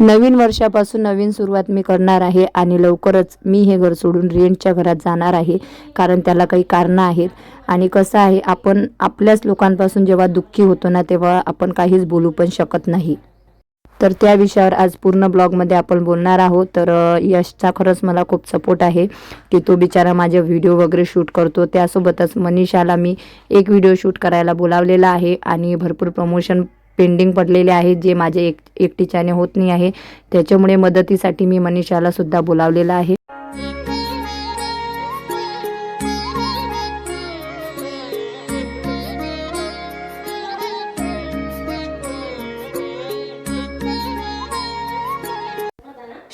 नवीन वर्षापासून नवीन सुरुवात मी करणार आहे आणि लवकरच मी हे घर सोडून रेंटच्या घरात जाणार आहे कारण त्याला काही कारणं आहेत. आणि कसं आहे आपण आपल्याच लोकांपासून जेव्हा दुःखी होतो ना तेव्हा आपण काहीच बोलू पण शकत नाही. तर त्या विषयावर आज पूर्ण ब्लॉगमध्ये आपण बोलणार आहोत. तर यशचा खरंच मला खूप सपोर्ट आहे की तो बिचारा माझे व्हिडिओ वगैरे शूट करतो. त्यासोबतच मनीषाला मी एक व्हिडिओ शूट करायला बोलावलेला आहे आणि भरपूर प्रमोशन पेंडिंग पडलेले आहेत जे माझे एक एकटीच्याने होत नाही आहे. त्याच्यामुळे मदतीसाठी मी मनीषाला सुद्धा बोलावलेलं आहे.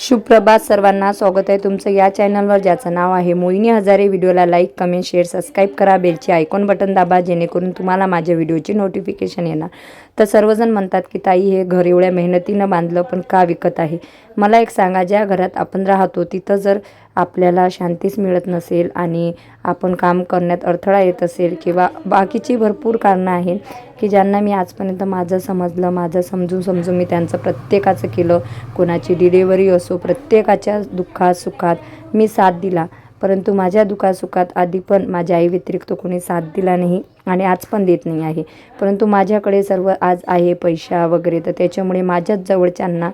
सुप्रभात सर्वांना स्वागत आहे तुमचं या चॅनलवर ज्याचं नाव आहे मोहिनी हजारे. व्हिडिओला लाईक कमेंट शेअर सबस्क्राईब करा. बेलचे आयकॉन बटन दाबा जेणेकरून तुम्हाला माझ्या व्हिडिओची नोटिफिकेशन येणार. तर सर्वजण म्हणतात की ताई हे घर एवढ्या मेहनतीनं बांधलं पण का विकत आहे? मला एक सांगा ज्या घरात आपण राहतो तिथं जर आपल्याला शांतीच मिळत नसेल आणि आपण काम करण्यात अडथळा येत असेल किंवा बाकीची भरपूर कारणं आहेत की ज्यांना मी आजपर्यंत माझं समजलं माझं समजून समजून मी त्यांचं प्रत्येकाचं केलं. कोणाची डिलेवरी असो प्रत्येकाच्या दुःखात सुखात मी साथ दिला. परंतु माझ्या दुःखासुखात आधी पण माझ्या आई व्यतिरिक्त कोणी साथ दिला नाही आणि आज पण देत नाही आहे. परंतु माझ्याकडे सर्व आज आहे पैसा वगैरे तर त्याच्यामुळे माझ्याच जवळच्यांना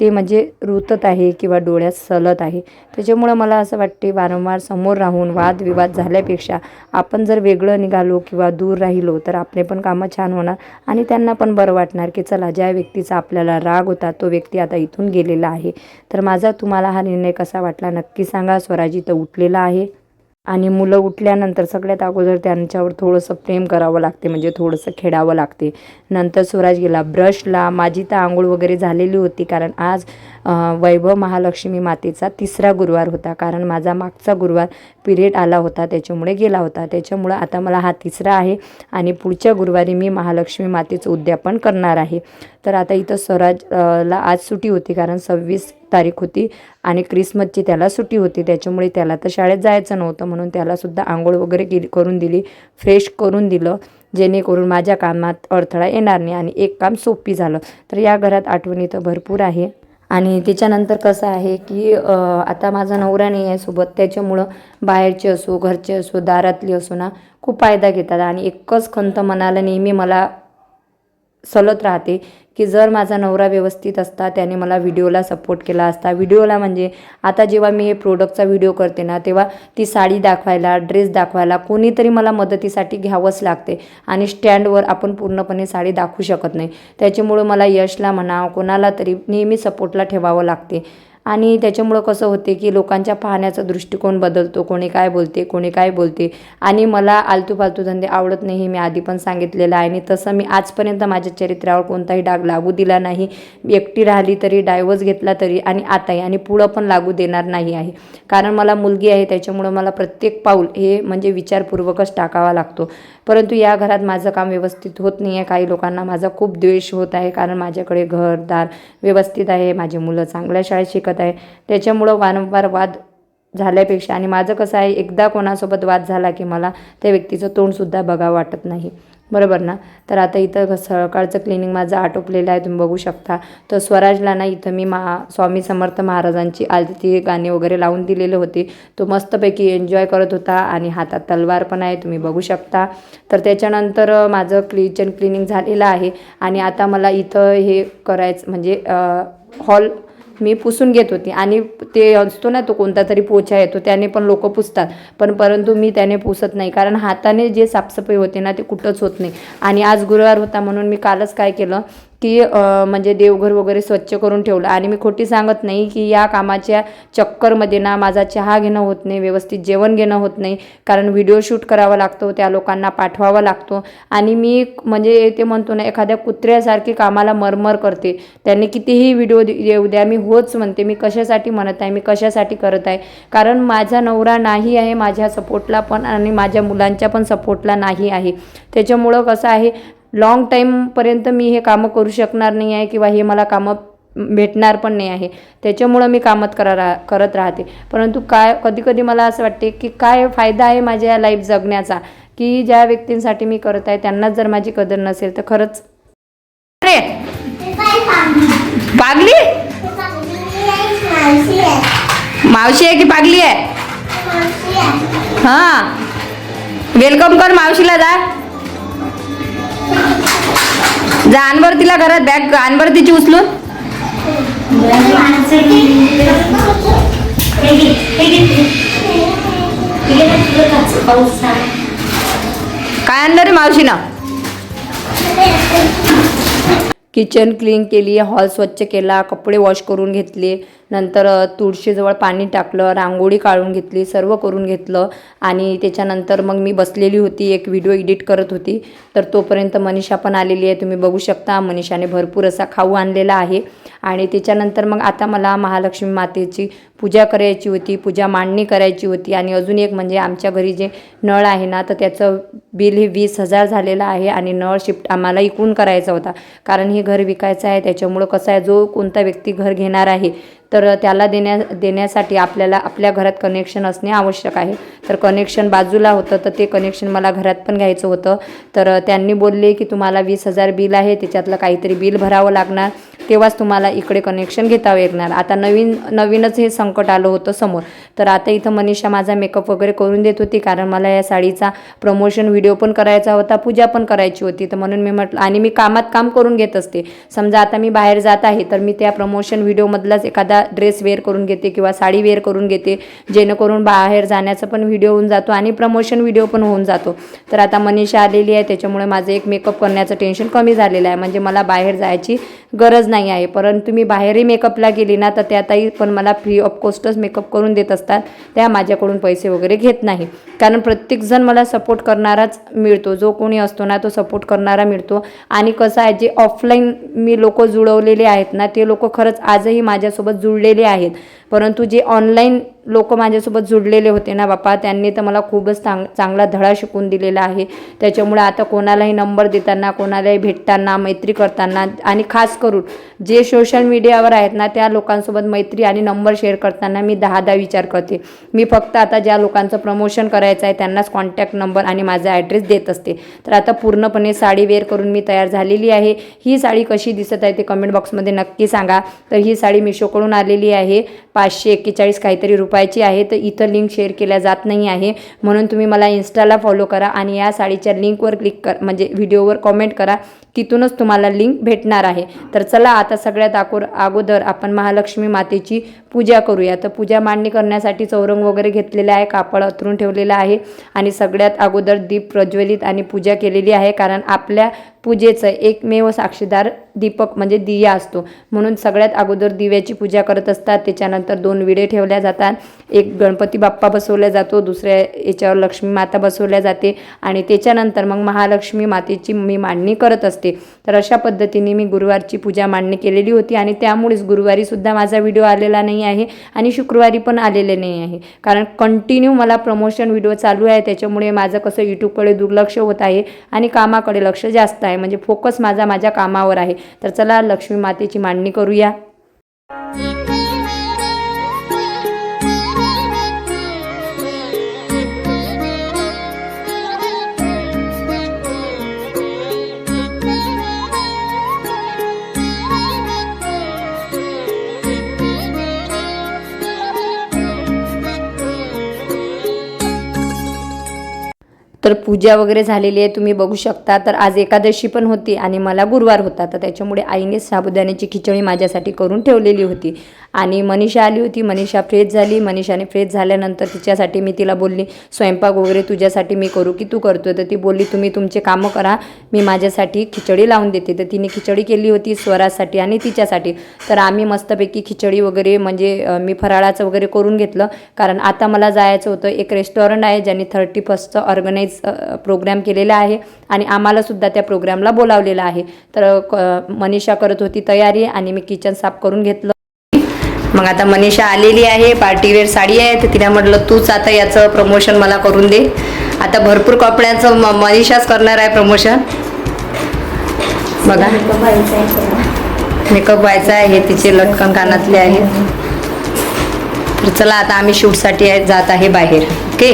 ते म्हणजे रुतत आहे किंवा डोळ्यात सलत आहे. त्याच्यामुळं मला असं वाटते वारंवार समोर राहून वादविवाद झाल्यापेक्षा आपण जर वेगळं निघालो किंवा दूर राहिलो तर आपले पण कामं छान होणार आणि त्यांना पण बरं वाटणार की चला ज्या व्यक्तीचा आपल्याला राग होता तो व्यक्ती आता इथून गेलेला आहे. तर माझा तुम्हाला हा निर्णय कसा वाटला नक्की सांगा. स्वराजी तर उठलेला आहे. आणि मुलं उठल्यानंतर सगळ्यात अगोदर त्यांच्यावर थोडंसं प्रेम करावं लागते म्हणजे थोडंसं खेळावं लागते. नंतर स्वराज गेला ब्रशला माझी तर आंघोळ वगैरे झालेली होती कारण आज वैभव महालक्ष्मी मातेचा तिसरा गुरुवार होता. कारण माझा मागचा गुरुवार पिरियड आला होता त्याच्यामुळे गेला होता. त्याच्यामुळं आता मला हा तिसरा आहे आणि पुढच्या गुरुवारी मी महालक्ष्मी मातेचं उद्यापन करणार आहे. तर आता इथं स्वराज ला आज सुट्टी होती कारण सव्वीस तारीख होती आणि क्रिसमसची त्याला सुट्टी होती. त्याच्यामुळे त्याला तर शाळेत जायचं नव्हतं म्हणून त्यालासुद्धा आंघोळ वगैरे केली करून दिली फ्रेश करून दिलं जेणेकरून माझ्या कामात अडथळा येणार नाही आणि एक काम सोपी झालं. तर या घरात आठवणी तर भरपूर आहे. आणि त्याच्यानंतर कसं आहे की आता माझा नवरा नाही आहे सोबत त्याच्यामुळं बाहेरचे असो घरचे असो दारातली असो ना खूप फायदा घेतात. आणि एकच खंत मनाला नेहमी मला सलत राहते की जर माझा नवरा व्यवस्थित असता त्याने मला व्हिडिओला सपोर्ट केला असता. व्हिडिओला म्हणजे आता जेव्हा मी हे प्रोडक्टचा व्हिडिओ करते ना तेव्हा ती साडी दाखवायला ड्रेस दाखवायला कोणीतरी मला मदतीसाठी घ्यावंच लागते. आणि स्टँडवर आपण पूर्णपणे साडी दाखवू शकत नाही. त्याच्यामुळं मला यशला म्हणा कोणाला तरी नेहमी सपोर्टला ठेवावं लागते. आणि त्याच्यामुळं कसं होते की लोकांच्या पाहण्याचा दृष्टिकोन बदलतो कोणी काय बोलते कोणी काय बोलते. आणि मला आलतू फालतू धंदे आवडत नाही हे मी आधी पण सांगितलेलं आहे. आणि तसं मी आजपर्यंत माझ्या चरित्रावर कोणताही डाग लागू दिला नाही. एकटी राहिली तरी डायव्हर्स घेतला तरी आणि आताही आणि पुढं पण लागू देणार नाही आहे. कारण मला मुलगी आहे त्याच्यामुळं मला प्रत्येक पाऊल हे म्हणजे विचारपूर्वकच टाकावा लागतो. परंतु या घरात माझं काम व्यवस्थित होत नाही आहे काही लोकांना माझा खूप द्वेष होत आहे. कारण माझ्याकडे घरदार व्यवस्थित आहे. माझी मुलं चांगल्या शाळेत शिकत आहे. त्याच्यामुळं वारंवार वाद झाल्यापेक्षा आणि माझं कसं आहे एकदा कोणासोबत वाद झाला की मला त्या व्यक्तीचं तोंडसुद्धा बघावं वाटत नाही. बरोबर ना? तर आता इथं सकाळचं क्लिनिंग माझं आटोपलेलं आहे तुम्ही बघू शकता. तर स्वराजला ना इथं मी मा स्वामी समर्थ महाराजांची आरती गाणे वगैरे लावून दिलेले होते. तो मस्तपैकी एन्जॉय करत होता आणि हातात तलवार पण आहे तुम्ही बघू शकता. तर त्याच्यानंतर माझं किचन क्लिनिंग झालेलं आहे. आणि आता मला इथं हे करायचं म्हणजे हॉल मी पुसून घेत होती. आणि ते असतो ना तो कोणता तरी पोछा येतो त्याने पण लोक पुसतात. पण परंतु मी त्याने पुसत नाही. कारण हाताने जे साफसफाई होते ना ते कुठंच होत नाही. आणि आज गुरुवार होता म्हणून मी कालच काय केलं की म्हणजे देवघर वगैरे स्वच्छ करून ठेवलं. आणि मी खोटी सांगत नाही की या कामाच्या चक्करमध्ये ना माझा चहा घेणं होत नाही व्यवस्थित जेवण घेणं होत नाही. कारण व्हिडिओ शूट करावा लागतो त्या लोकांना पाठवावा लागतो. आणि मी म्हणजे ते म्हणतो ना एखाद्या कुत्र्यासारखी कामाला मरमर करते. त्यांनी कितीही व्हिडिओ येऊ द्या मी होच म्हणते. मी कशासाठी म्हणत आहे मी कशासाठी करत आहे? कारण माझा नवरा नाही आहे माझ्या सपोर्टला पण आणि माझ्या मुलांच्या पण सपोर्टला नाही आहे. त्याच्यामुळं कसं आहे लाँग टाईमपर्यंत मी हे कामं करू शकणार नाही आहे किंवा हे मला कामं भेटणार पण नाही आहे. त्याच्यामुळं मी कामत करा रा करत राहते. परंतु काय कधी कधी मला असं वाटते की काय फायदा आहे माझ्या लाईफ जगण्याचा? की ज्या व्यक्तींसाठी मी करत आहे त्यांनाच जर माझी कदर नसेल तर खरंच. अरे! पागली मावशी आहे की पागली आहे? हा. वेलकम कर मावशीला जा. जा तिला घरात बॅग आणबर तिची उचलून. काय आणलं रे मावशीनं? किचन क्लीन केली हॉल स्वच्छ केला कपडे वॉश करून घेतले. नंतर तुळशीजवळ पाणी टाकलं रांगोळी काढून घेतली सर्व करून घेतलं आणि त्याच्यानंतर मग मी बसलेली होती एक व्हिडिओ एडिट करत होती. तर तोपर्यंत मनीषा पण आलेली आहे तुम्ही बघू शकता. मनीषाने भरपूर असा खाऊ आणलेला आहे. आणि त्याच्यानंतर मग आता मला महालक्ष्मी मातेची पूजा करायची होती पूजा मांडणी करायची होती. आणि अजून एक म्हणजे आमच्या घरी जे नळ आहे ना तर त्याचं बिल हे वीस हजार झालेलं आहे आणि नळ शिफ्ट आम्हाला इकून करायचा होता. कारण हे घर विकायचं आहे त्याच्यामुळं कसं आहे जो कोणता व्यक्ती घर घेणार आहे तर त्याला देण्या देण्यासाठी आपल्याला आपल्या घरात कनेक्शन असणे आवश्यक आहे. तर कनेक्शन बाजूला होतं तर ते कनेक्शन मला घरात पण घ्यायचं होतं. तर त्यांनी बोलले की तुम्हाला वीस हजार बिल आहे त्याच्यातलं काहीतरी बिल भरावं लागणार. तेव्हाच तुम्हाला इकडे कनेक्शन घेता येणार. आता नवीन नवीनच हे संकट आलं होतं समोर. तर आता इथं मनीषा माझा मेकअप वगैरे करून देत होती कारण मला या साडीचा प्रमोशन व्हिडिओ पण करायचा होता पूजा पण करायची होती. तर म्हणून मी म्हटलं आणि मी कामात काम करून घेत असते. समजा आता मी बाहेर जात आहे तर मी त्या प्रमोशन व्हिडिओमधलाच एखादा ड्रेस वेअर करून घेते किंवा साडी वेअर करून घेते. जेणेकरून बाहेर जाण्याचा पण व्हिडिओ होऊन जातो आणि प्रमोशन व्हिडिओ पण होऊन जातो. तर आता मनीषा आलेली आहे त्याच्यामुळे माझं एक मेकअप करण्याचं टेन्शन कमी झालेलं आहे. म्हणजे मला बाहेर जायची गरज नाही. नाही आहे. परंतु मी बाहेरही मेकअपला गेली ना तर त्यातही पण मला फ्री ऑफ कॉस्टच मेकअप करून देत असतात. त्या माझ्याकडून पैसे वगैरे घेत नाही. कारण प्रत्येकजण मला सपोर्ट करणाराच मिळतो. जो कोणी असतो ना तो सपोर्ट करणारा मिळतो. आणि कसं आहे जे ऑफलाईन मी लोक जुळवलेले आहेत ना ते लोक खरंच आजही माझ्यासोबत जुळलेले आहेत. परंतु जे ऑनलाईन लोक माझ्यासोबत जुडलेले होते ना बापा. त्यांनी तर मला खूपच चांग चांगला धडा शिकून दिलेला आहे. त्याच्यामुळे आता कोणालाही नंबर देताना कोणालाही भेटताना मैत्री करताना आणि खास करून जे सोशल मीडियावर आहेत ना त्या लोकांसोबत मैत्री आणि नंबर शेअर करताना मी दहा दहा विचार करते. मी फक्त आता ज्या लोकांचं प्रमोशन करायचं आहे त्यांनाच कॉन्टॅक्ट नंबर आणि माझा ॲड्रेस देत असते. तर आता पूर्णपणे साडी वेअर करून मी तयार झालेली आहे. ही साडी कशी दिसत आहे ते कमेंट बॉक्समध्ये नक्की सांगा. तर ही साडी मिशोकडून आलेली आहे. पाचशे एक्केचाळीस काहीतरी रुपये रुपयाची आहे तर इथं लिंक शेअर केल्या जात नाही आहे. म्हणून तुम्ही मला इन्स्टाला फॉलो करा आणि या साडीच्या लिंकवर क्लिक कर म्हणजे व्हिडिओवर कॉमेंट करा. तिथूनच तुम्हाला लिंक भेटणार आहे. तर चला आता सगळ्यात अगोर अगोदर आपण महालक्ष्मी मातेची पूजा करूया. तर पूजा मांडणी करण्यासाठी चौरंग वगैरे घेतलेला आहे कापड अथरून ठेवलेलं आहे. आणि सगळ्यात अगोदर दीप प्रज्वलित आणि पूजा केलेली आहे कारण आपल्या पूजेचं एकमेव साक्षीदार दीपक म्हणजे दिया असतो. म्हणून सगळ्यात अगोदर दिव्याची पूजा करत असतात. त्याच्यानंतर दोन विडे ठेवल्या जातात. एक गणपती बाप्पा बसवला जातो. दुसऱ्या याच्यावर लक्ष्मी माता बसवल्या जाते. आणि त्याच्यानंतर मग महालक्ष्मी मातेची मी मांडणी करत असते. तर अशा पद्धतीने मी गुरुवारची पूजा मांडणी केलेली होती. आणि त्यामुळेच गुरुवारीसुद्धा माझा व्हिडिओ आलेला नाही आहे. आणि शुक्रवारी पण आलेले नाही आहे. कारण कंटिन्यू मला प्रमोशन व्हिडिओ चालू आहे. त्याच्यामुळे माझं कसं यूट्यूबकडे दुर्लक्ष होत आहे. आणि कामाकडे लक्ष जास्त आहे. म्हणजे फोकस माझा माझ्या कामावर आहे. तर चला लक्ष्मी मातेची मांडणी करूया. तर पूजा वगैरे झालेली आहे तुम्ही बघू शकता. तर आज एकादशी पण होती आणि मला गुरुवार होता. तर त्याच्यामुळे आईने साबुदाण्याची खिचडी माझ्यासाठी करून ठेवलेली होती. आणि मनीषा आली होती. मनीषा फ्रेश झाली. मनीषाने फ्रेश झाल्यानंतर तिच्यासाठी मी तिला बोलली स्वयंपाक वगैरे तुझ्यासाठी मी करू की तू करतो तर ती बोलली तुम्ही तुमचे कामं करा. मी माझ्यासाठी खिचडी लावून देते. तर तिने खिचडी केली होती स्वरासाठी आणि तिच्यासाठी. तर आम्ही मस्तपैकी खिचडी वगैरे म्हणजे मी फराळाचं वगैरे करून घेतलं. कारण आता मला जायचं होतं. एक रेस्टॉरंट आहे ज्यांनी थर्टी फर्स्टचं ऑर्गनाईज प्रोग्राम केलेला आहे आणि आम्हालासुद्धा त्या प्रोग्रामला बोलावलेलं आहे. तर मनीषा करत होती तयारी आणि मी किचन साफ करून घेतलं. मग आता मनीषा आलेली आहे पार्टीवेअर साडी आहे तर तिला म्हटलं तूच आता याचं प्रमोशन मला करून दे. आता भरपूर कपड्यांचं म- मनीषाच करणार आहे प्रमोशन बघा. मेकअप व्हायचा आहे हे तिचे लटकन कानातले आहेत. तर चला आता आम्ही शूटसाठी जात आहे बाहेर. ओके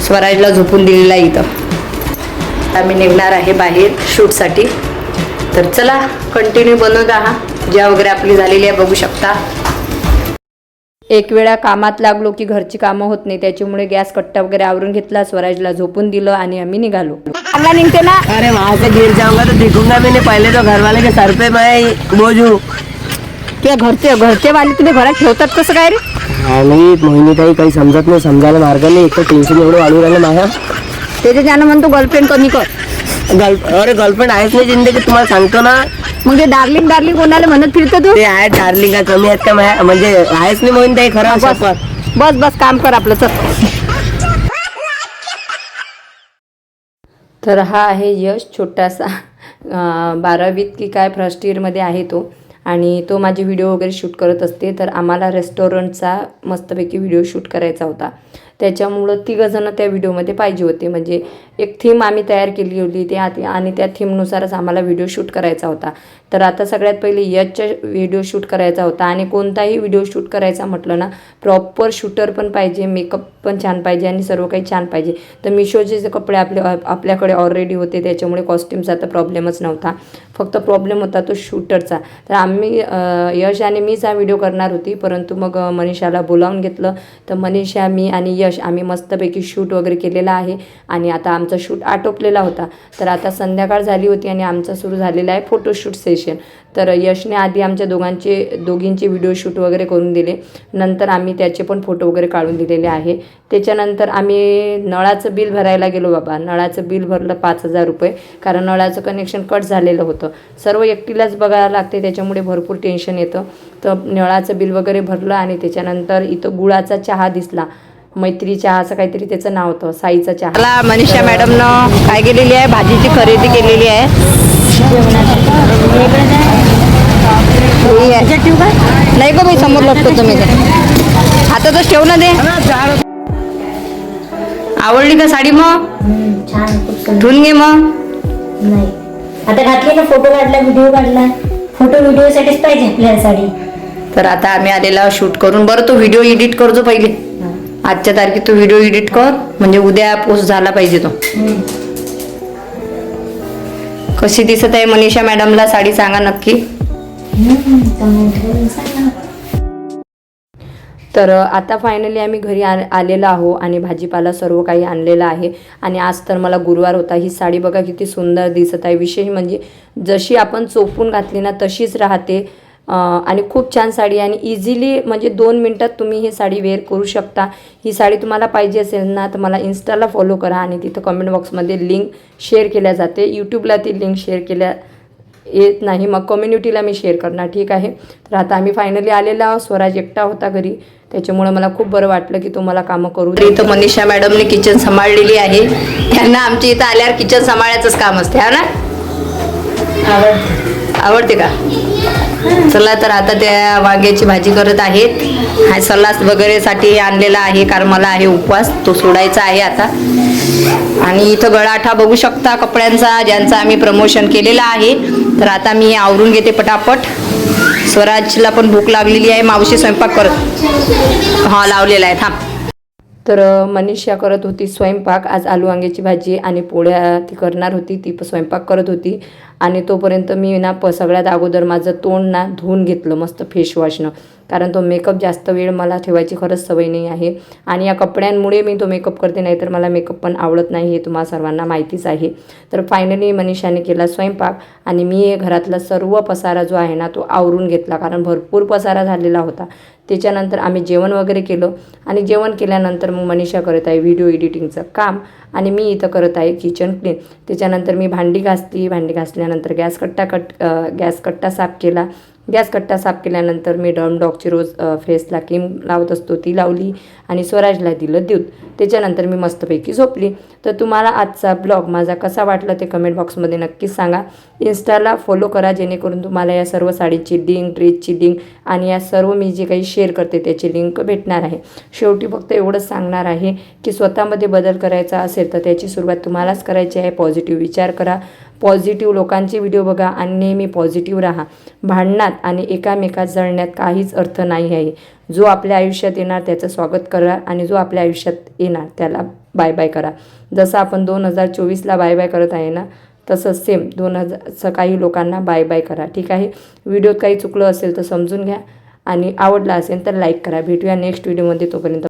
स्वराजला झोपून दिलेला इथं. आम्ही निघणार आहे बाहेर शूटसाठी. तर चला कंटिन्यू बनवत आहात ज्या वगैरे आपली झालेली आहे बघू शकता. एक वेळा कामात लागलो की घरची कामं होत नाही त्याच्यामुळे गॅस कट्टा वगैरे आवरून घेतला स्वराजला झोपून दिलं आणि आम्ही निघालो. निघते ना? अरे वहां से गिर जाऊंगा तो देखूंगा मैंने पहले तो घर वाले के सर पे मैं बोझू ते घरचे घरचे वाले तुम्ही घरात ठेवतात कसं काय रे? हा नाही मोहिनी ताई काही समजत नाही समजायला मार्ग नाही. एक तर टेन्शन एवढं वाढू राहिलं माझ्या त्याच्या ज्यानं म्हणतो गर्लफ्रेंड कमी कर. गर्ल अरे गर्लफ्रेंड आहेच नाही जिंदगी तुम्हाला सांगतो ना. मग ते डार्लिंग डार्लिंग कोणाला म्हणत फिरतो तू? ते आहेत डार्लिंग का कमी आहेत का माझ्या म्हणजे आहेच नाही मोहिनी ताई खरं बस. बस बस काम कर आपलं चल. तर हा आहे यश छोटासा बारावीत की काय फर्स्ट इयरमध्ये आहे तो. आणि तो माझे व्हिडिओ वगैरे शूट करत असते तर आम्हाला रेस्टॉरंटचा मस्तपैकी व्हिडिओ शूट करायचा होता. त्याच्यामुळं तिघंजणं त्या व्हिडिओमध्ये पाहिजे होते. म्हणजे एक थीम आम्ही तयार केली होती ते आणि त्या थीमनुसारच आम्हाला व्हिडिओ शूट करायचा होता. तर आता सगळ्यात पहिले यशचा व्हिडिओ शूट करायचा होता आणि कोणताही व्हिडिओ शूट करायचा म्हटलं ना प्रॉपर शूटर पण पाहिजे मेकअप पण छान पाहिजे आणि सर्व काही छान पाहिजे. तर मिशोचे जे कपडे आपले आपल्याकडे ऑलरेडी होते त्याच्यामुळे कॉस्ट्युमचा तर प्रॉब्लेमच नव्हता. फक्त प्रॉब्लेम होता तो शूटरचा. तर आम्ही यश आणि मीच हा व्हिडिओ करणार होती. परंतु मग मनीषाला बोलावून घेतलं. तर मनीषा मी आणि यश आम्ही मस्तपैकी शूट वगैरे केलेला आहे. आणि आता आमचा शूट आटोपलेला होता. तर आता संध्याकाळ झाली होती आणि आमचा सुरू झालेला आहे फोटोशूट सेशन तर यशने आधी आमच्या दोघांचे दोघींचे व्हिडिओ शूट वगैरे करून दिले. नंतर आम्ही त्याचे पण फोटो वगैरे काढून दिलेले आहे. त्याच्यानंतर आम्ही नळाचं बिल भरायला गेलो बाबा. नळाचं बिल भरलं पाच हजार रुपये. कारण नळाचं कनेक्शन कट झालेलं होतं. सर्व एकटीलाच बघायला लागते. त्याच्यामुळे भरपूर टेन्शन येतं. तर नळाचं बिल वगैरे भरलं आणि त्याच्यानंतर इथं गुळाचा चहा दिसला. मैत्री चहा असं काहीतरी त्याचं नाव होतं साईचा चहा. मला मनीषा मॅडमनं काय केलेली आहे? भाजीची खरेदी केलेली आहे. ही. नाही गं मी समोर लपतो तुम्ही. हातातच ठेव ना दे. आवडली का साडी मग? धुवून घे मग. नाही. आता घातली ना फोटो काढला व्हिडिओ काढला? फोटो व्हिडिओ साठीच पाहिजे आपल्याला साडी. तर आता आम्ही आलेला शूट करून. बरं तो व्हिडिओ एडिट करतो पहिले. आजच्या तारखेत तो व्हिडिओ एडिट कर. म्हणजे उद्या पोस्ट झाला पाहिजे तो. कशी दिसत आहे मनीषा मॅडमला? साडी सांगा नक्की. तर आता फायनली आम्ही घरी आ आलेलो आहो आणि भाजीपाला सर्व काही आणलेलं आहे. आणि आज तर मला गुरुवार होता. ही साडी बघा किती सुंदर दिसत आहे. विशेष म्हणजे जशी आपण चोपून घातली ना तशीच राहते. आणि खूप छान साडी आहे. आणि इझिली म्हणजे दोन मिनटात तुम्ही ही साडी वेअर करू शकता. ही साडी तुम्हाला पाहिजे असेल ना तर मला इन्स्टाला फॉलो करा आणि तिथं कमेंट बॉक्समध्ये लिंक शेअर केल्या जाते. यूट्यूबला ती लिंक शेअर केल्या येत नाही. मग कम्युनिटीला मी शेअर करणार. ठीक आहे? तर आता आम्ही फायनली आलेलो आहोत. स्वराज एकटा होता घरी. त्याच्यामुळे मला खूप बरं वाटलं की तुम्हाला कामं करू दे. इथं मनीषा मॅडमने किचन सांभाळलेली आहे. त्यांना आमच्या इथं आल्यावर किचन सांभाळायचंच काम असते हा ना? आवडते का? चला तर आता त्या वांग्याची भाजी करत आहेत. हा सलास वगैरेसाठी आणलेला आहे कारण मला आहे उपवास तो सोडायचा आहे आता. आणि इथं गळाठा बघू शकता कपड्यांचा ज्यांचा आम्ही प्रमोशन केलेलं आहे. तर आता मी आवरून घेते पटापट. स्वराजला पण भूक लागलेली आहे मावशी स्वयंपाक करत. हा लावलेला आहे थांब. तर मनीषा करत होती स्वयंपाक. आज आलू वांग्याची भाजी आणि पोळ्या ती करणार होती ती स्वयंपाक करत होती. आणि तोपर्यंत मी ना प सगळ्यात अगोदर माझं तोंड ना धुवून घेतलं मस्त फेशवॉशनं कारण तो मेकअप जास्त वेळ मला ठेवायची खरंच सवय नाही आहे. आणि या कपड्यांमुळे मी तो मेकअप करते नाही तर मला मेकअप पण आवडत नाही हे तुम्हाला सर्वांना माहितीच आहे. तर फायनली मनीषाने केला स्वयंपाक आणि मी घरातला सर्व पसारा जो आहे ना तो आवरून घेतला. कारण भरपूर पसारा झालेला होता. त्याच्यानंतर आम्ही जेवण वगैरे केलं आणि जेवण केल्यानंतर मग मनीषा करत आहे व्हिडिओ एडिटिंगचं काम. आणि मी इथं करत आहे किचन क्लीन त्याच्यानंतर मी भांडी घासली भांडी घासल्यानंतर गॅस कट्टा कट गॅस कट्टा साफ केला. गॅस कट्टा साफ केल्यानंतर मी डॉम डॉगची रोज फेसला क्रीम लावत असतो ती लावली आणि स्वराजला दिलं दूध. त्याच्यानंतर मी मस्तपैकी झोपली. तर तुम्हाला आजचा ब्लॉग माझा कसा वाटला ते कमेंट बॉक्समध्ये नक्कीच सांगा. इन्स्टाला फॉलो करा जेणेकरून तुम्हाला या सर्व साडीची लिंक ड्रेसची लिंक आणि या सर्व मी जे काही शेअर करते त्याची लिंक भेटणार आहे. शेवटी फक्त एवढंच सांगणार आहे की स्वतःमध्ये बदल करायचा असेल तर त्याची सुरुवात तुम्हालाच करायची आहे. पॉझिटिव्ह विचार करा. पॉझिटिव्ह लोकांचे व्हिडिओ बघा आणि नेहमी पॉझिटिव्ह राहा. भांडणात आणि एकामेकात जळण्यात काहीच अर्थ नाही आहे. जो आपल्या आयुष्यात येणार त्याचं स्वागत करा आणि जो आपल्या आयुष्यात येणार त्याला बाय बाय करा. जसं आपण दोन हजार चोवीसला बाय बाय करत आहे ना तसंच सेम दोन हजार काही लोकांना बाय बाय करा. ठीक आहे? व्हिडिओत काही चुकलं असेल तर समजून घ्या आणि आवडला असेल तर लाईक करा. भेटूया नेक्स्ट व्हिडिओमध्ये तोपर्यंत.